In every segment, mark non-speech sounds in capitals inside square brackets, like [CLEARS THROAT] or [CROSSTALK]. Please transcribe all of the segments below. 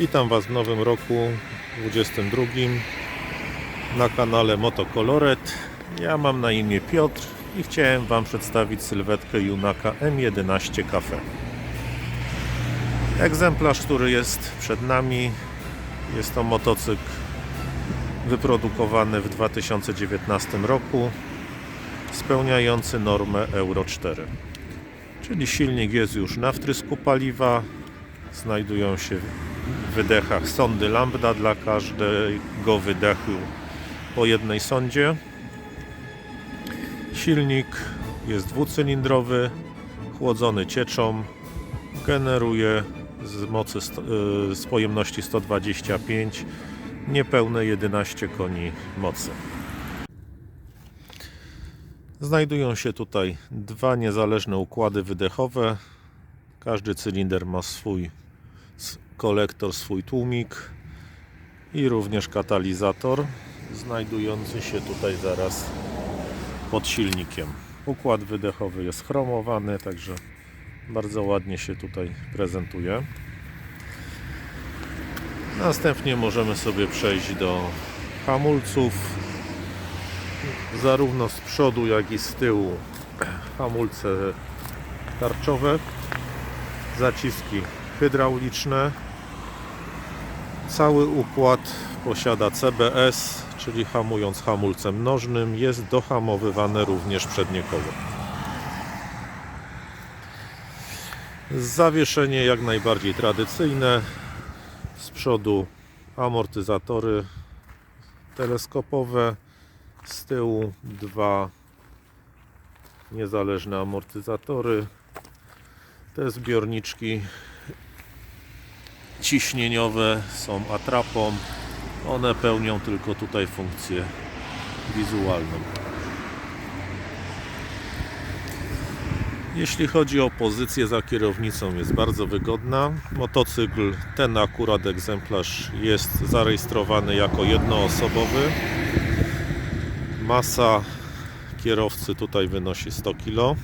Witam Was w nowym roku 22 na kanale Motocoloret. Ja mam na imię Piotr i chciałem Wam przedstawić sylwetkę Junaka M11 Cafe. Egzemplarz, który jest przed nami, jest to motocykl wyprodukowany w 2019 roku, spełniający normę Euro 4. Czyli silnik jest już na wtrysku paliwa, znajdują się w wydechach sondy lambda dla każdego wydechu po jednej sondzie. Silnik jest dwucylindrowy, chłodzony cieczą, generuje z mocy y, z pojemności 125 niepełne 11 koni mocy. Znajdują się tutaj dwa niezależne układy wydechowe. Każdy cylinder ma swój kolektor, swój tłumik i również katalizator znajdujący się tutaj zaraz pod silnikiem. Układ wydechowy jest chromowany, także bardzo ładnie się tutaj prezentuje. Następnie możemy sobie przejść do hamulców. Zarówno z przodu, jak i z tyłu [CLEARS THROAT] hamulce tarczowe, zaciski hydrauliczne. Cały układ posiada CBS, czyli hamując hamulcem nożnym, jest dohamowywane również przednie koło. Zawieszenie jak najbardziej tradycyjne. Z przodu amortyzatory teleskopowe, z tyłu dwa niezależne amortyzatory. Te zbiorniczki ciśnieniowe są atrapą. One pełnią tylko tutaj funkcję wizualną. Jeśli chodzi o pozycję za kierownicą jest bardzo wygodna. Motocykl, ten akurat egzemplarz jest zarejestrowany jako jednoosobowy. Masa kierowcy tutaj wynosi 100 kg.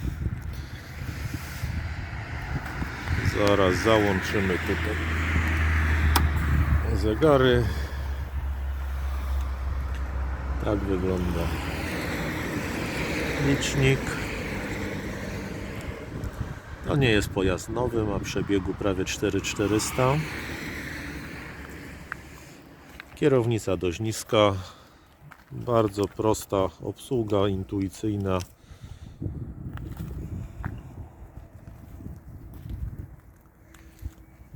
Zaraz załączymy tutaj zegary. Tak wygląda licznik. To nie jest pojazd nowy, ma przebiegu prawie 4400. Kierownica dość niska, bardzo prosta obsługa, intuicyjna.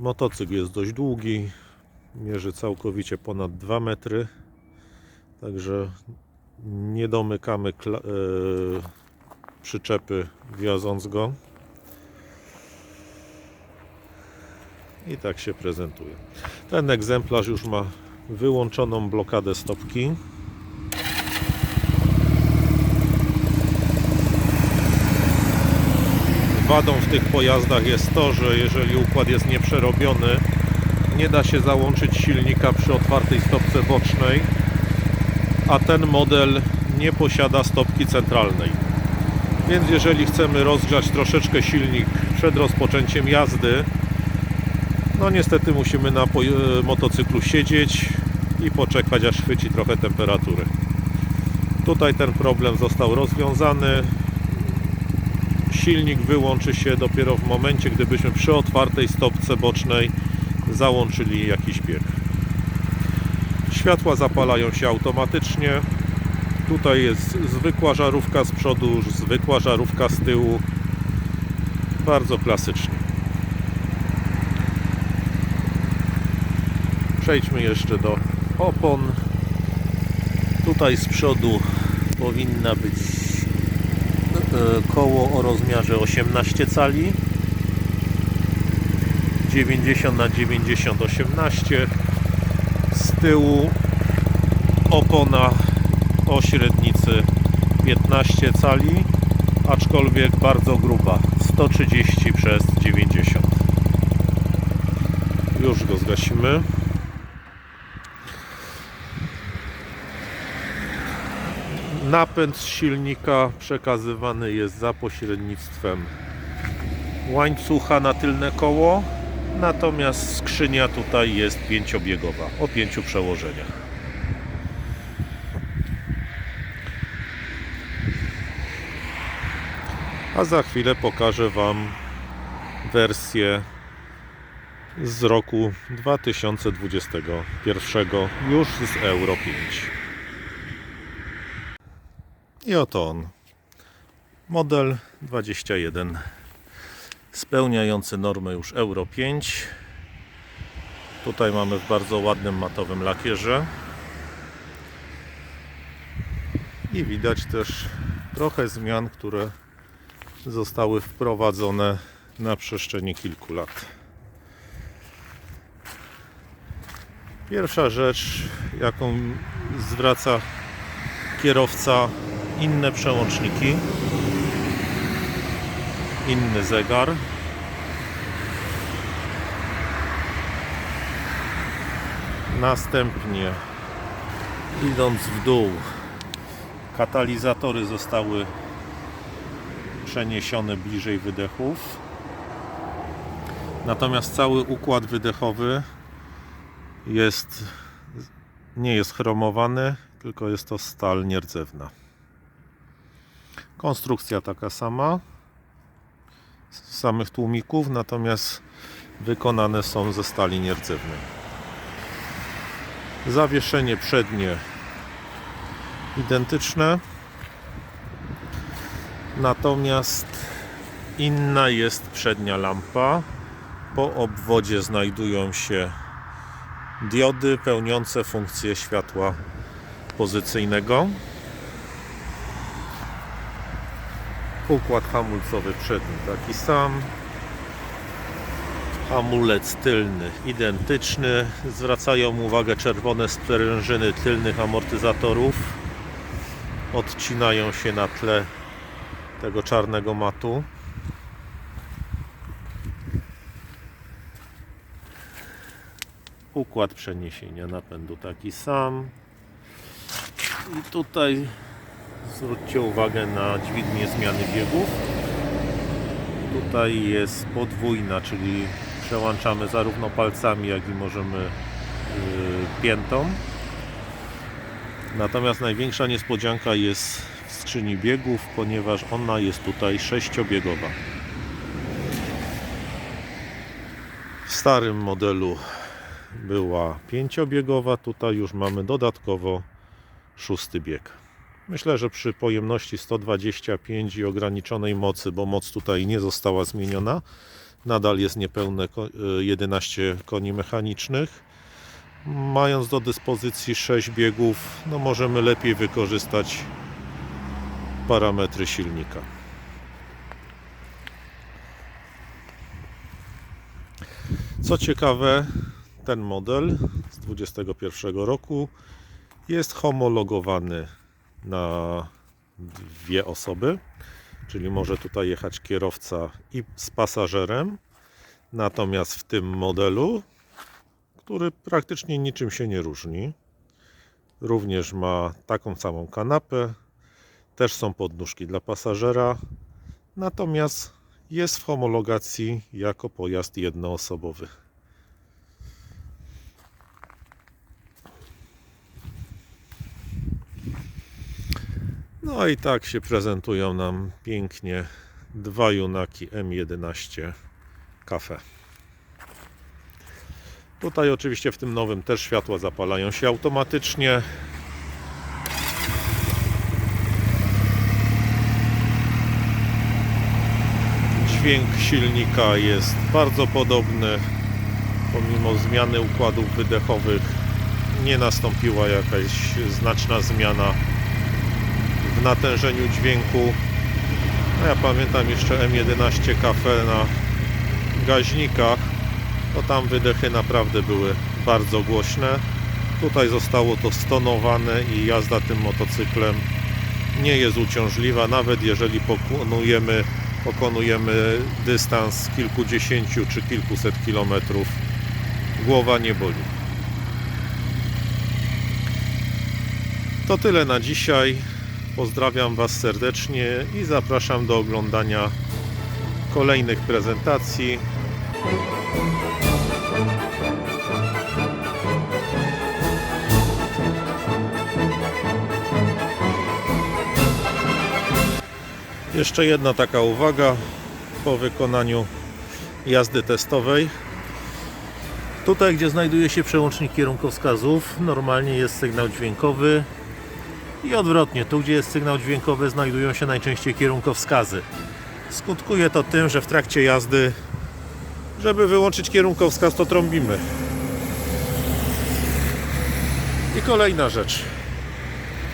Motocykl jest dość długi, mierzy całkowicie ponad 2 metry, także nie domykamy e, przyczepy wioząc go. I tak się prezentuje. Ten egzemplarz już ma wyłączoną blokadę stopki. Wadą w tych pojazdach jest to, że jeżeli układ jest nieprzerobiony, nie da się załączyć silnika przy otwartej stopce bocznej, a ten model nie posiada stopki centralnej. Więc jeżeli chcemy rozgrzać troszeczkę silnik przed rozpoczęciem jazdy, no niestety musimy na motocyklu siedzieć i poczekać aż chwyci trochę temperatury. Tutaj ten problem został rozwiązany. Silnik wyłączy się dopiero w momencie, gdybyśmy przy otwartej stopce bocznej załączyli jakiś bieg. Światła zapalają się automatycznie. Tutaj jest zwykła żarówka z przodu, zwykła żarówka z tyłu. Bardzo klasycznie. Przejdźmy jeszcze do opon. Tutaj z przodu powinna być koło o rozmiarze 18 cali. 90 na 90 18. Z tyłu opona o średnicy 15 cali, aczkolwiek bardzo gruba 130 przez 90. Już go zgasimy. Napęd silnika przekazywany jest za pośrednictwem łańcucha na tylne koło. Natomiast skrzynia tutaj jest pięciobiegowa o pięciu przełożeniach. A za chwilę pokażę Wam wersję z roku 2021 już z Euro 5. I oto on. Model 21 spełniający normę już Euro 5. Tutaj mamy w bardzo ładnym matowym lakierze. I widać też trochę zmian, które zostały wprowadzone na przestrzeni kilku lat. Pierwsza rzecz, jaką zwraca kierowca, inne przełączniki, inny zegar. Następnie, idąc w dół, katalizatory zostały przeniesione bliżej wydechów. Natomiast cały układ wydechowy jest nie jest chromowany, tylko jest to stal nierdzewna. Konstrukcja taka sama z samych tłumików, natomiast wykonane są ze stali nierdzewnej. Zawieszenie przednie identyczne. Natomiast inna jest przednia lampa. Po obwodzie znajdują się diody pełniące funkcję światła pozycyjnego. Układ hamulcowy przedni taki sam. Hamulec tylny identyczny. Zwracają uwagę czerwone sprężyny tylnych amortyzatorów. Odcinają się na tle tego czarnego matu. Układ przeniesienia napędu taki sam. I tutaj zwróćcie uwagę na dźwignię zmiany biegów. Tutaj jest podwójna, czyli przełączamy zarówno palcami, jak i możemy yy, piętą. Natomiast największa niespodzianka jest w skrzyni biegów, ponieważ ona jest tutaj sześciobiegowa. W starym modelu była pięciobiegowa, tutaj już mamy dodatkowo szósty bieg. Myślę, że przy pojemności 125 i ograniczonej mocy, bo moc tutaj nie została zmieniona, nadal jest niepełne ko- y, 11 koni mechanicznych. Mając do dyspozycji 6 biegów, no możemy lepiej wykorzystać parametry silnika. Co ciekawe, ten model z 21 roku jest homologowany na dwie osoby, czyli może tutaj jechać kierowca i z pasażerem. Natomiast w tym modelu, który praktycznie niczym się nie różni, również ma taką samą kanapę, też są podnóżki dla pasażera, natomiast jest w homologacji jako pojazd jednoosobowy. No i tak się prezentują nam pięknie dwa Junaki M11 Cafe. Tutaj oczywiście w tym nowym też światła zapalają się automatycznie. Dźwięk silnika jest bardzo podobny. Pomimo zmiany układów wydechowych nie nastąpiła jakaś znaczna zmiana natężeniu dźwięku. Ja pamiętam jeszcze M11 Cafe na gaźnikach, to tam wydechy naprawdę były bardzo głośne. Tutaj zostało to stonowane i jazda tym motocyklem nie jest uciążliwa, nawet jeżeli pokonujemy, pokonujemy dystans kilkudziesięciu czy kilkuset kilometrów. Głowa nie boli. To tyle na dzisiaj. Pozdrawiam Was serdecznie i zapraszam do oglądania kolejnych prezentacji. Jeszcze jedna taka uwaga po wykonaniu jazdy testowej. Tutaj, gdzie znajduje się przełącznik kierunkowskazów, normalnie jest sygnał dźwiękowy, i odwrotnie, tu gdzie jest sygnał dźwiękowy znajdują się najczęściej kierunkowskazy. Skutkuje to tym, że w trakcie jazdy, żeby wyłączyć kierunkowskaz, to trąbimy. I kolejna rzecz,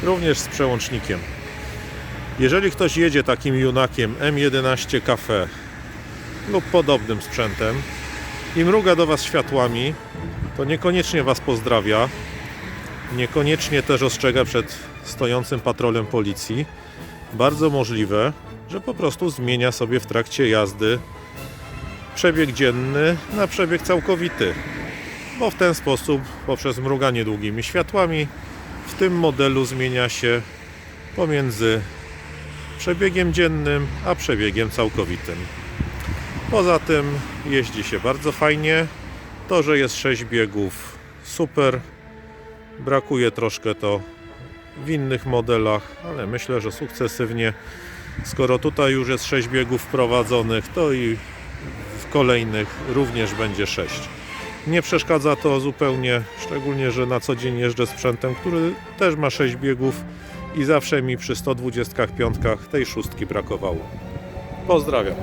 również z przełącznikiem. Jeżeli ktoś jedzie takim junakiem M11 Cafe lub podobnym sprzętem i mruga do Was światłami, to niekoniecznie Was pozdrawia, niekoniecznie też ostrzega przed stojącym patrolem policji. Bardzo możliwe, że po prostu zmienia sobie w trakcie jazdy przebieg dzienny na przebieg całkowity, bo w ten sposób poprzez mruganie długimi światłami w tym modelu zmienia się pomiędzy przebiegiem dziennym a przebiegiem całkowitym. Poza tym jeździ się bardzo fajnie. To, że jest 6 biegów, super. Brakuje troszkę to w innych modelach, ale myślę, że sukcesywnie. Skoro tutaj już jest 6 biegów wprowadzonych, to i w kolejnych również będzie 6. Nie przeszkadza to zupełnie, szczególnie, że na co dzień jeżdżę sprzętem, który też ma 6 biegów i zawsze mi przy 125 tej szóstki brakowało. Pozdrawiam.